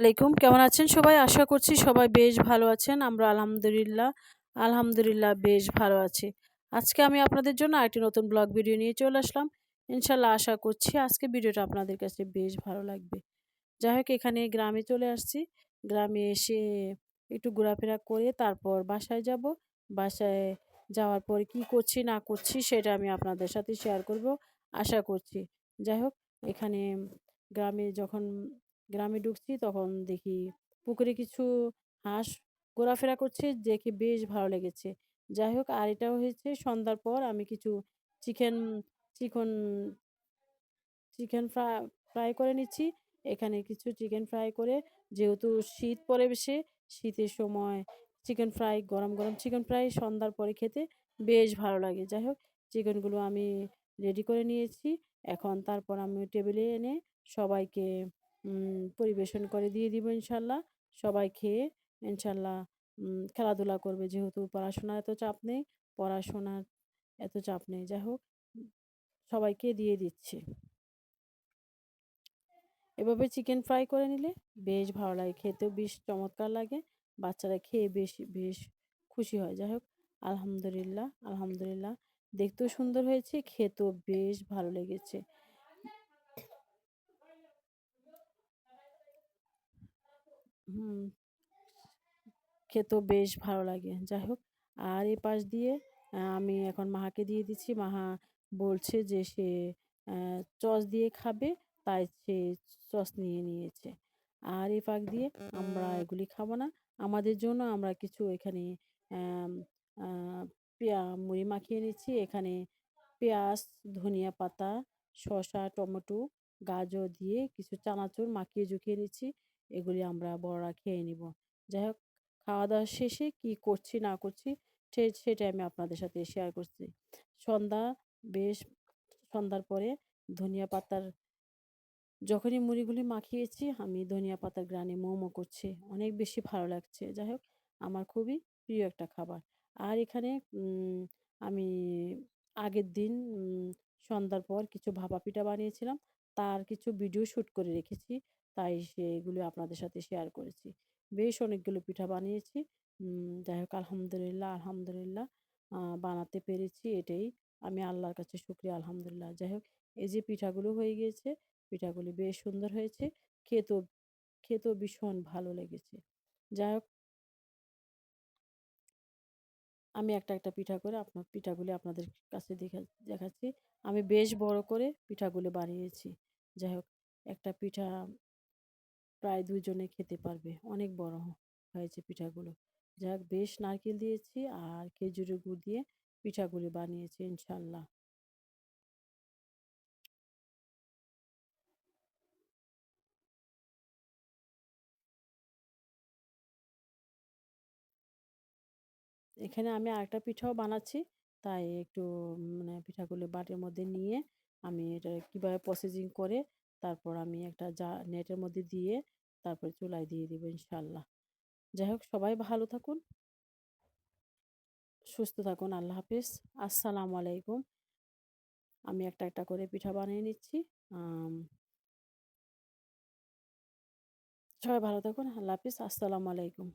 আলাইকুম। কেমন আছেন সবাই? আশা করছি সবাই বেশ ভালো আছেন। আমরা আলহামদুলিল্লাহ আলহামদুলিল্লাহ বেশ ভালো আছি। আজকে আমি আপনাদের জন্য একটি নতুন ব্লগ ভিডিও নিয়ে চলে আসলাম। ইনশাল্লাহ আশা করছি আজকে ভিডিওটা আপনাদের কাছে বেশ ভালো লাগবে। যাই হোক, এখানে গ্রামে চলে আসছি। গ্রামে এসে একটু ঘোরাফেরা করে তারপর বাসায় যাব। বাসায় যাওয়ার পর কি করছি, না করছি সেটা আমি আপনাদের সাথে শেয়ার করব। আশা করছি। যাই হোক, এখানে গ্রামে যখন গ্রামে ঢুকছি, তখন দেখি পুকুরে কিছু হাঁস ঘোরাফেরা করছে দেখে বেশ ভালো লেগেছে। যাই হোক, আর এটা হয়েছে সন্ধ্যার পর আমি কিছু চিকেন, চিকন, চিকেন ফ্রাই ফ্রাই করে নিচ্ছি। এখানে কিছু চিকেন ফ্রাই করে, যেহেতু শীত পড়ে বেশি শীতের সময় চিকেন ফ্রাই, গরম গরম চিকেন ফ্রাই সন্ধ্যার পরে খেতে বেশ ভালো লাগে। যাই হোক, চিকেনগুলো আমি রেডি করে নিয়েছি। এখন তারপর আমি টেবিলে এনে সবাইকে পরিবেশন করে দিয়ে দিব ইনশাল্লাহ। সবাই খেয়ে ইনশাল্লাহ খেলাধুলা করবে যেহেতু পড়াশোনার এত চাপ নেই, পড়াশোনার এত চাপ নেই। যাই হোক, সবাইকে দিয়ে দিচ্ছি। এভাবে চিকেন ফ্রাই করে নিলে বেশ ভালো লাগে, খেতেও বেশ চমৎকার লাগে, বাচ্চারা খেয়ে বেশ বেশ খুশি হয়। যাই হোক, আলহামদুলিল্লাহ আলহামদুলিল্লাহ। দেখতেও সুন্দর হয়েছে, খেতেও বেশ ভালো লেগেছে। খেতেও বেশ ভালো লাগে। যাই হোক, আর এ পাশ দিয়ে আমি এখন মাহাকে দিয়ে দিচ্ছি। মাহা বলছে যে সে চস দিয়ে খাবে, তাই সে চস নিয়ে নিয়েছে। আর এ পাক দিয়ে আমরা এগুলি খাব না। আমাদের জন্য আমরা কিছু এখানে পেঁয়া মুড়ি মাখিয়ে নিচ্ছি। এখানে পেঁয়াজ, ধনিয়া পাতা, শসা, টমেটো, গাজর দিয়ে কিছু চানাচুর মাখিয়ে জুখিয়ে নিচ্ছি। এগুলি আমরা বড়রা খেয়ে নিব। যাই হোক খাওয়া দাওয়া শেষে কি করছি, না করছি, সে সেটা আমি আপনাদের সাথে শেয়ার করছি। সন্ধ্যা, বেশ সন্ধ্যার পরে ধনিয়া পাতার, যখনই মুড়িগুলি মাখিয়েছি, আমি ধনিয়া পাতার গ্রানে মোমো করছি। অনেক বেশি ভালো লাগছে। যাই হোক আমার খুবই প্রিয় একটা খাবার। আর এখানে আমি আগের দিন সন্ধ্যার পর কিছু ভাপা পিঠা বানিয়েছিলাম। তার কিছু ভিডিও শ্যুট করে রেখেছি। তাই সেগুলো আপনাদের সাথে শেয়ার করেছি। বেশ অনেকগুলো পিঠা বানিয়েছি। যাই হোক আলহামদুলিল্লাহ আলহামদুলিল্লাহ বানাতে পেরেছি এটাই। আমি আল্লাহর কাছে শুক্রিয়া, আলহামদুলিল্লাহ। যাই হোক এই যে পিঠাগুলো হয়ে গিয়েছে, পিঠাগুলি বেশ সুন্দর হয়েছে। খেতেও খেতেও ভীষণ ভালো লেগেছে। যাই হোক আমি একটা একটা পিঠা করে আপনার পিঠাগুলি আপনাদের কাছে দেখা, দেখাচ্ছি। আমি বেশ বড় করে পিঠাগুলো বানিয়েছি। যাই হোক একটা পিঠা প্রায় দুজনে খেতে পারবে। অনেক বড় হয়েছে পিঠাগুলো। যাক, বেশ নারকেল দিয়েছি আর খেজুরের গুড় দিয়ে পিঠাগুলি বানিয়েছি, ইনশাল্লাহ। এখানে আমি আরেকটা পিঠাও বানাচ্ছি। তাই একটু মানে পিঠাগুলো বাটির মধ্যে নিয়ে আমি এটা কীভাবে প্রসেসিং করে তারপর আমি একটা যা নেটের মধ্যে দিয়ে তারপর চুলায় দিয়ে দিব ইনশাল্লাহ। যাই হোক, সবাই ভালো থাকুন। সুস্থ থাকুন, আল্লাহ হাফিজ। আসসালামু আলাইকুম। আমি একটা একটা করে পিঠা বানিয়ে নিচ্ছি। সবাই ভালো থাকুন, আল্লাহ হাফিজ। আসসালামু আলাইকুম।